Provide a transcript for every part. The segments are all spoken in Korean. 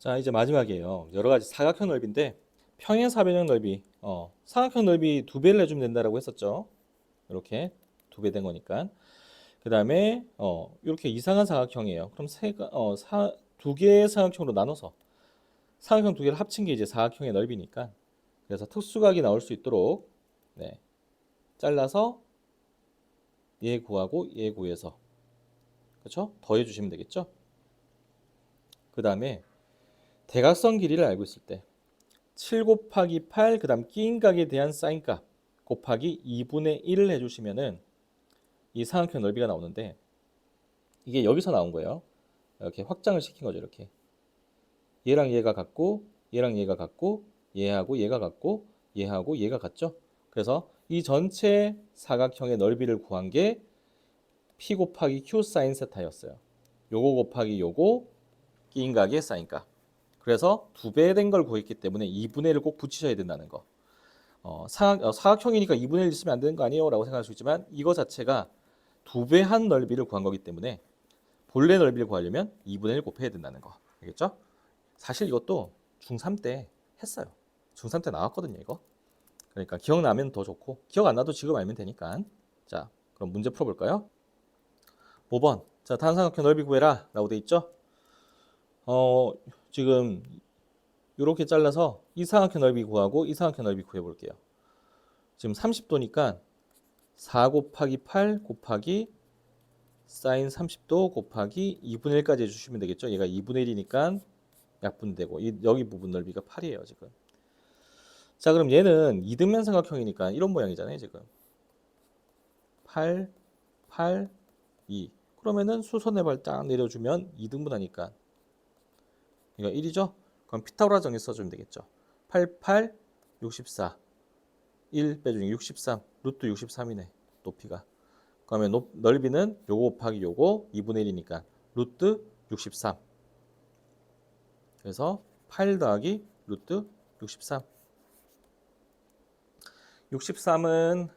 자, 이제 마지막이에요. 여러 가지 사각형 넓이인데 평행 사변형 넓이, 어, 사각형 넓이 두 배를 내주면 된다라고 했었죠. 이렇게 두 배 된 거니까. 그 다음에 어, 이렇게 이상한 사각형이에요. 그럼 세가 어, 사, 두 개의 사각형으로 나눠서 사각형 두 개를 합친 게 이제 사각형의 넓이니까 그래서 특수각이 나올 수 있도록 네, 잘라서 얘 구하고 얘 구해서 그렇죠? 더해 주시면 되겠죠? 그 다음에 대각선 길이를 알고 있을 때 7 곱하기 8 그 다음 끼인 각에 대한 사인 값 곱하기 2분의 1을 해주시면은 이 사각형 넓이가 나오는데 이게 여기서 나온 거예요. 이렇게 확장을 시킨 거죠. 이렇게 얘랑 얘가 같고 얘랑 얘가 같고 얘하고 얘가 같고 얘하고 얘가 같죠. 그래서 이 전체 사각형의 넓이를 구한 게 p 곱하기 q 사인 세타였어요. 요거 곱하기 요거 끼인 각의 사인 값. 그래서 두 배 된 걸 구했기 때문에 2분의 1을 꼭 붙이셔야 된다는 거. 어, 사각, 어, 사각형이니까 2분의 1 있으면 안 되는 거 아니에요? 라고 생각할 수 있지만 이거 자체가 두 배 한 넓이를 구한 거기 때문에 본래 넓이를 구하려면 2분의 1 곱해야 된다는 거. 알겠죠? 사실 이것도 중3 때 했어요. 중3 때 나왔거든요, 이거. 그러니까 기억나면 더 좋고 기억 안 나도 지금 알면 되니까. 자, 그럼 문제 풀어볼까요? 5번. 자, 단사각형 넓이 구해라. 라고 돼 있죠? 어, 지금 이렇게 잘라서 이 사각형 넓이 구하고 이 사각형 넓이 구해 볼게요. 지금 30도니까 4 곱하기 8 곱하기 사인 30도 곱하기 2분의 1까지 해주시면 되겠죠. 얘가 2분의 1이니까 약분되고 이, 여기 부분 넓이가 8이에요 지금. 자 그럼 얘는 이등변 삼각형이니까 이런 모양이잖아요 지금. 8, 8, 2. 그러면은 수선의 발 딱 내려주면 2등분 하니까 이거 1이죠? 그럼 피타고라 정리 써주면 되겠죠. 88, 64, 1 빼주니 63, 루트 63이네 높이가. 그러면 높, 넓이는 요거 곱하기 요거 2분의 1이니까 루트 63. 그래서 8 더하기 루트 63. 63은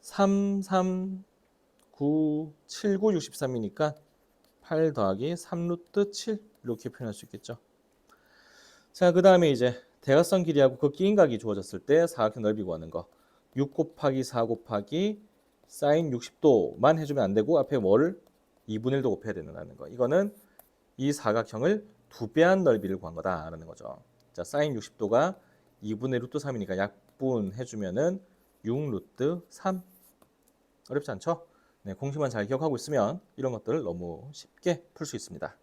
3, 3, 9, 7, 9, 63이니까 8 더하기 3 루트 7 이렇게 표현할 수 있겠죠. 자, 그 다음에 이제 대각선 길이하고 그 끼인 각이 주어졌을 때 사각형 넓이 구하는 거. 6 곱하기 4 곱하기 사인 60도만 해주면 안 되고 앞에 뭐를 2분의 1도 곱해야 된다는 거. 이거는 이 사각형을 두 배한 넓이를 구한 거다라는 거죠. 자, 사인 60도가 2분의 루트 3이니까 약분 해주면은 6 루트 3. 어렵지 않죠? 네, 공식만 잘 기억하고 있으면 이런 것들을 너무 쉽게 풀 수 있습니다.